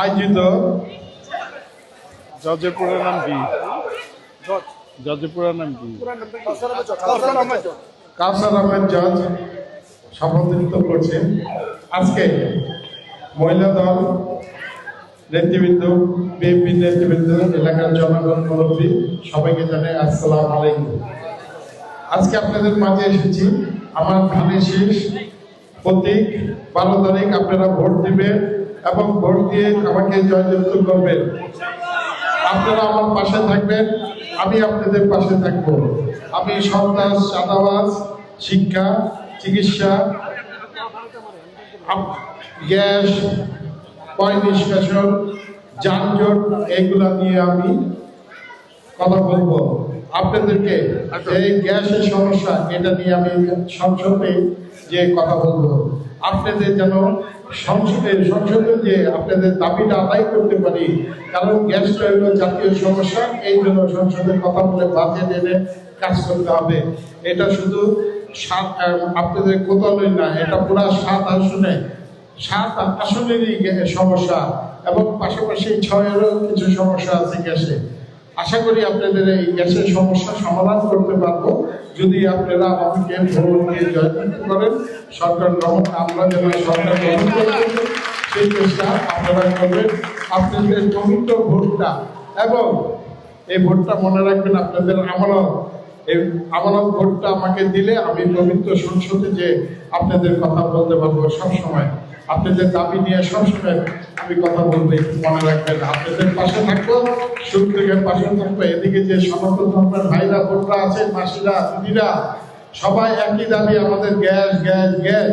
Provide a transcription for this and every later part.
আয়োজিত জজপুরের নাম কি? জজপুরের নাম কি? কাউসার আহমেদ জজ। সভাপতিত্ব করছেন আজকে মহিলা দল, নেতৃবৃন্দ, বিএনপি নেতৃবৃন্দ, এলাকার জনগণ, মুরব্বী, সবাইকে জানাই আসসালাম আলাইকুম। আজকে আপনাদের মাঝে এসেছি। আমার ধানের শীষ প্রতীক বারো তারিখ আপনারা ভোট দিবেন। এবং ভোট দিয়ে আমাকে জয়যুক্ত করবেন। আপনারা আমার পাশে থাকবেন, আমি আপনাদের পাশে থাকব। আমি সন্ত্রাস চাঁদাবাজ, শিক্ষা, চিকিৎসা গ্যাস, পয় নিষ্কাশন, যানজট, এগুলা নিয়ে আমি কথা বলব। আপনাদেরকে এই গ্যাসের সমস্যা, এটা নিয়ে আমি সংসদে যে কথা বলব। আপনাদের যেন সংসদে সংসদে যে আপনাদের দাবিটা আদায় করতে পারি, কারণ গ্যাসটা হলো জাতীয় সমস্যা, এই জন্য সংসদে কথা বলে বাজেট এনে কাজ করতে হবে। এটা শুধু সাত আপনাদের কোথাও না, এটা পুরা সাত আসনে, সাত আসনেরই সমস্যা, এবং পাশাপাশি ছয়েরও কিছু সমস্যা আছে গ্যাসে। আশা করি আপনাদের এই গ্যাসের সমস্যা সমাধান করতে পারব। যদি আপনারা আমাকে ভোট দিয়ে জয়যুক্ত করেন সরকার গ্রহণ আমরা যেন সরকার গ্রহণ পারি, সেই চেষ্টা আপনারা করবেন। আপনাদের পবিত্র ভোটটা এবং এই ভোটটা মনে রাখবেন আপনাদের আমানত। এই আমানত ভোটটা আমাকে দিলে আমি পবিত্র সংসদে যে আপনাদের কথা বলতে পারব সবসময়। আপনাদের দাবি নিয়ে সবসময় আমি কথা বলব, একটু মনে রাখবেন। আপনাদের পাশে থাকব থেকে পাশে থাকব। এদিকে যে সনাতন ধর্মের ভাইরা, বোনরা আছে, মাসিরা, দিদিরা, সবাই একই দাবি, আমাদের গ্যাস গ্যাস গ্যাস।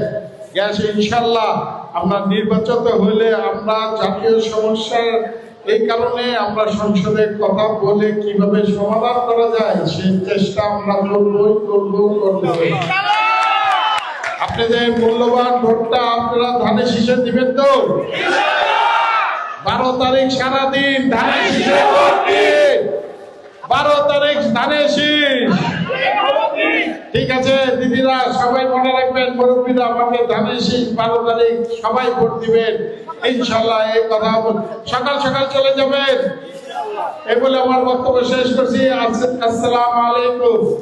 গ্যাস ইনশাল্লাহ আমরা নির্বাচিত হইলে আমরা জাতীয় সমস্যার এই কারণে আমরা সংসদে কথা বলে কীভাবে সমাধান করা যায়, সেই চেষ্টা আমরা করবই করব করব আপনাদের মূল্যবান ভোটটা আপনারা ধানের শীষে দিবেন তো? বারো তারিখ সারাদিন ধানের বারো তারিখ ধানের শীষ। ঠিক আছে, দিদিরা, সবাই মনে রাখবেন, মুরব্বীরা আমাকে ধানের শীষ বারো তারিখ সবাই ভোট দিবেন। ইনশাল্লাহ এই কথা সকাল সকাল চলে যাবেন। এই বলে আমার বক্তব্য শেষ করছি। আস- আসসালামু আলাইকুম।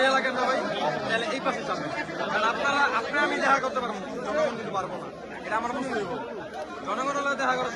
আপনাদের এলাকার না ভাই? এই আপনারা আপনারা আমি দেখা করতে পারব জনগণ পারব না। এটা আমার মনে দেখা করার।